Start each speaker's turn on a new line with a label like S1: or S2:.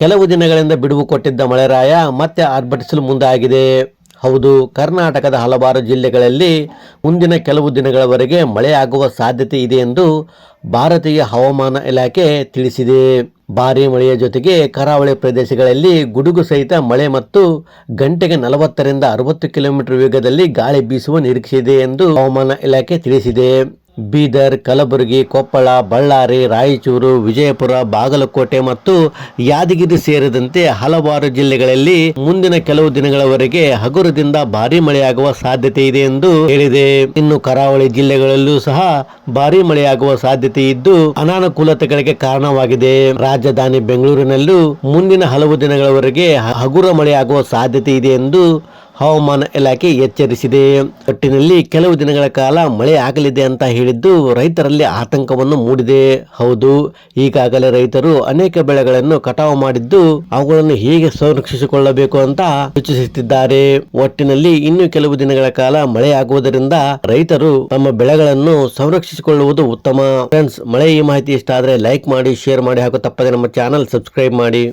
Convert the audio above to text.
S1: ಕೆಲವು ದಿನಗಳಿಂದ ಬಿಡುವು ಕೊಟ್ಟಿದ್ದ ಮಳೆರಾಯ ಮತ್ತೆ ಆರ್ಭಟಿಸಲು ಮುಂದಾಗಿದೆ. ಹೌದು, ಕರ್ನಾಟಕದ ಹಲವಾರು ಜಿಲ್ಲೆಗಳಲ್ಲಿ ಮುಂದಿನ ಕೆಲವು ದಿನಗಳವರೆಗೆ ಮಳೆಯಾಗುವ ಸಾಧ್ಯತೆ ಇದೆ ಎಂದು ಭಾರತೀಯ ಹವಾಮಾನ ಇಲಾಖೆ ತಿಳಿಸಿದೆ. ಭಾರೀ ಮಳೆಯ ಜೊತೆಗೆ ಕರಾವಳಿ ಪ್ರದೇಶಗಳಲ್ಲಿ ಗುಡುಗು ಸಹಿತ ಮಳೆ ಮತ್ತು ಗಂಟೆಗೆ ನಲವತ್ತರಿಂದ ಅರವತ್ತು ಕಿಲೋಮೀಟರ್ ವೇಗದಲ್ಲಿ ಗಾಳಿ ಬೀಸುವ ನಿರೀಕ್ಷೆ ಇದೆ ಎಂದು ಹವಾಮಾನ ಇಲಾಖೆ ತಿಳಿಸಿದೆ. ಬೀದರ್, ಕಲಬುರಗಿ, ಕೊಪ್ಪಳ, ಬಳ್ಳಾರಿ, ರಾಯಚೂರು, ವಿಜಯಪುರ, ಬಾಗಲಕೋಟೆ ಮತ್ತು ಯಾದಗಿರಿ ಸೇರಿದಂತೆ ಹಲವಾರು ಜಿಲ್ಲೆಗಳಲ್ಲಿ ಮುಂದಿನ ಕೆಲವು ದಿನಗಳವರೆಗೆ ಹಗುರದಿಂದ ಭಾರಿ ಮಳೆಯಾಗುವ ಸಾಧ್ಯತೆ ಇದೆ ಎಂದು ಹೇಳಿದೆ. ಇನ್ನು ಕರಾವಳಿ ಜಿಲ್ಲೆಗಳಲ್ಲೂ ಸಹ ಭಾರಿ ಮಳೆಯಾಗುವ ಸಾಧ್ಯತೆ ಇದ್ದು ಅನಾನುಕೂಲತೆಗಳಿಗೆ ಕಾರಣವಾಗಿದೆ. ರಾಜಧಾನಿ ಬೆಂಗಳೂರಿನಲ್ಲೂ ಮುಂದಿನ ಹಲವು ದಿನಗಳವರೆಗೆ ಹಗುರ ಮಳೆಯಾಗುವ ಸಾಧ್ಯತೆ ಇದೆ ಎಂದು ಹವಾಮಾನ ಇಲಾಖೆ ಎಚ್ಚರಿಸಿದೆ. ಒಟ್ಟಿನಲ್ಲಿ ಕೆಲವು ದಿನಗಳ ಕಾಲ ಮಳೆ ಆಗಲಿದೆ ಅಂತ ಹೇಳಿದ್ದು ರೈತರಲ್ಲಿ ಆತಂಕವನ್ನು ಮೂಡಿದೆ. ಹೌದು, ಈಗಾಗಲೇ ರೈತರು ಅನೇಕ ಬೆಳೆಗಳನ್ನು ಕಟಾವು ಮಾಡಿದ್ದು ಅವುಗಳನ್ನು ಹೇಗೆ ಸಂರಕ್ಷಿಸಿಕೊಳ್ಳಬೇಕು ಅಂತ ಸೂಚಿಸುತ್ತಿದ್ದಾರೆ ಒಟ್ಟಿನಲ್ಲಿ ಇನ್ನು ಕೆಲವು ದಿನಗಳ ಕಾಲ ಮಳೆ ಆಗುವುದರಿಂದ ರೈತರು ತಮ್ಮ ಬೆಳೆಗಳನ್ನು ಸಂರಕ್ಷಿಸಿಕೊಳ್ಳುವುದು ಉತ್ತಮ. ಫ್ರೆಂಡ್ಸ್, ಮಳೆ ಈ ಮಾಹಿತಿ ಇಷ್ಟ ಆದರೆ ಲೈಕ್ ಮಾಡಿ, ಶೇರ್ ಮಾಡಿ ಹಾಗೂ ತಪ್ಪದೆ ನಮ್ಮ ಚಾನಲ್ ಸಬ್ಸ್ಕ್ರೈಬ್ ಮಾಡಿ.